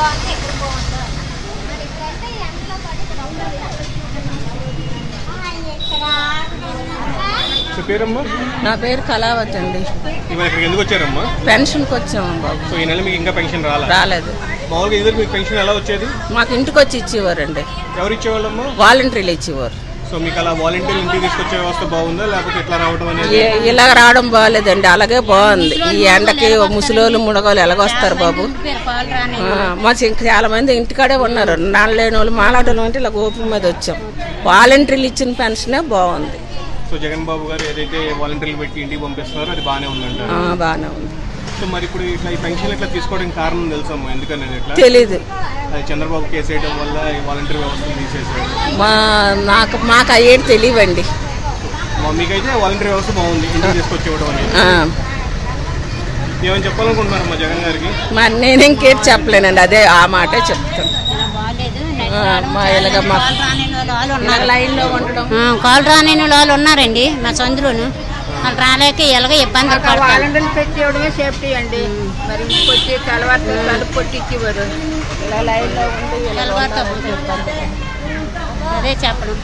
బాగుంది ఎక్కడ బాగుందో మరి ఇప్పుడైతే ఈ ఎండలో పడి సో పేరమ్మా? నా పేరు కళావతి అండి. ఎందుకు వచ్చారమ్మా? పెన్షన్కి వచ్చాము బాబు. సో ఈ నెల మీకు ఇంకా పెన్షన్ రాలా? రాలేదు. మామూలుగా ఇద్దరు మీకు పెన్షన్ ఎలా వచ్చేది? మాకు ఇంటికి వచ్చి ఇచ్చేవారండి. ఎవరు ఇచ్చేవాళ్ళమ్మా? వాలంటీర్లు ఇచ్చేవారు. సో మీకు అలా వాలంటీర్ ఇంటికి తీసుకొచ్చే వ్యవస్థ బాగుందా? లేకపోతే ఎట్లా రావడం అనేది? ఇలా రావడం బాగాలేదండి అలాగే బాగుంది. ఈ ఎండకి ముసలోళ్ళు ముడగోళ్ళు ఎలాగొస్తారు బాబు. మా చి- చాలా మంది ఇంటికాడే ఉన్నారు. లేని వాళ్ళు మాలాడడం అంటే ఇలా ఓపిక మీద వచ్చాం. వాలంటీర్లు ఇచ్చిన పెన్షనే బాగుంది. సో జగన్ బాబు గారు ఏదైతే వాలంటీర్లు పెట్టి ఇంటికి పంపిస్తున్నారో అది బాగానే ఉందంట బాగానే ఉంది. సో మరి ఇప్పుడు ఇట్లా ఈ పెన్షన్ ఇట్లా తీసుకోవడానికి కారణం తెలుసమ్మా అది చంద్రబాబు కేసు వేయడం వల్ల వాలంటీర్ వ్యవస్థను తీసేసాడు మా నాకు మాకు అయ్యేది తెలియవండి. మీకైతే వాలంటీర్ వ్యవస్థ బాగుంది ఇంటికి తీసుకొచ్చేవడం అనేది. ఆ, ఏమని చెప్పాలనుకుంటున్నారమ్మా జగన్ గారికి? మరి నేను ఇంకేటి చెప్పలేనండి అదే ఆ మాటే చెప్తాను. మా ఇలాగ మా ఇలాగ లైన్లో ఉండడం కాల్ రాని వాళ్ళు ఉన్నారండి మా చంద్రును వాళ్ళు రాలేక ఎలాగ ఇబ్బందులు పడతారు. పెట్టేయడమే సేఫ్టీ అండి. మరి ఇంటికి వచ్చి కలవాటు కలుపు కొట్టించేవారు. ఇలా లైన్లో ఉండి ఇబ్బంది. అదే చెప్పడం.